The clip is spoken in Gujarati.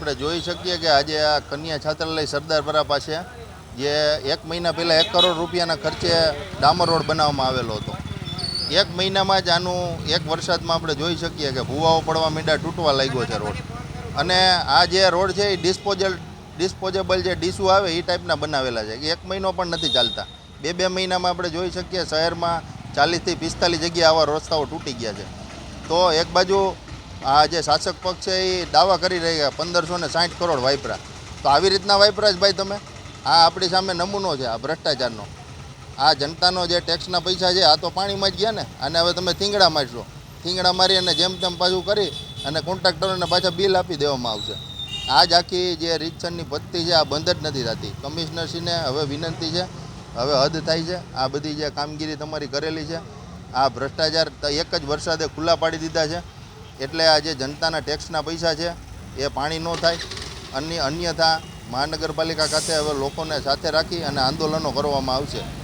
આપણે જોઈ શકીએ કે આજે આ કન્યા છાત્રાલય સરદારપરા પાસે જે એક મહિના પહેલાં એક કરોડ રૂપિયાના ખર્ચે ડામર રોડ બનાવવામાં આવેલો હતો. એક મહિનામાં જ આનું એક વરસાદમાં આપણે જોઈ શકીએ કે ભૂવાઓ પડવા મીંડા તૂટવા લાગ્યો છે રોડ. અને આ જે રોડ છે એ ડિસ્પોઝલ, ડિસ્પોઝેબલ જે ડીશું આવે એ ટાઈપના બનાવેલા છે કે એક મહિનો પણ નથી ચાલતા. બે બે મહિનામાં આપણે જોઈ શકીએ શહેરમાં ચાલીસથી પિસ્તાલીસ જગ્યાએ આવા રસ્તાઓ તૂટી ગયા છે. તો એક બાજુ આ જે શાસક પક્ષ છે, એ દાવા કરી રહ્યા પંદરસો ને સાઠ કરોડ વાપરા તો આવી રીતના વાપરા જ ભાઈ તમે? આ આપણી સામે નમૂનો છે, આ ભ્રષ્ટાચારનો. આ જનતાનો જે ટેક્સના પૈસા છે, આ તો પાણીમાં જ ગયા ને. અને હવે તમે થીંગડા મારશો. થીંગડા મારી અને જેમ તેમ પાછું કરી અને કોન્ટ્રાક્ટરોને પાછા બિલ આપી દેવામાં આવશે. આ જ આખી જે રીતસરની પદ્ધતિ છે, આ બંધ જ નથી થતી. કમિશનરશ્રીને હવે વિનંતી છે, હવે હદ થાય છે. આ બધી જે કામગીરી તમારી કરેલી છે, આ ભ્રષ્ટાચાર એક જ વરસાદે ખુલ્લા પાડી દીધા છે. એટલે આ જે જનતાના ટેક્સના પૈસા છે, એ પાણી ન થાય અન્ય અન્યથા મહાનગરપાલિકા ખાતે હવે લોકોને સાથે રાખી અને આંદોલનો કરવામાં આવશે.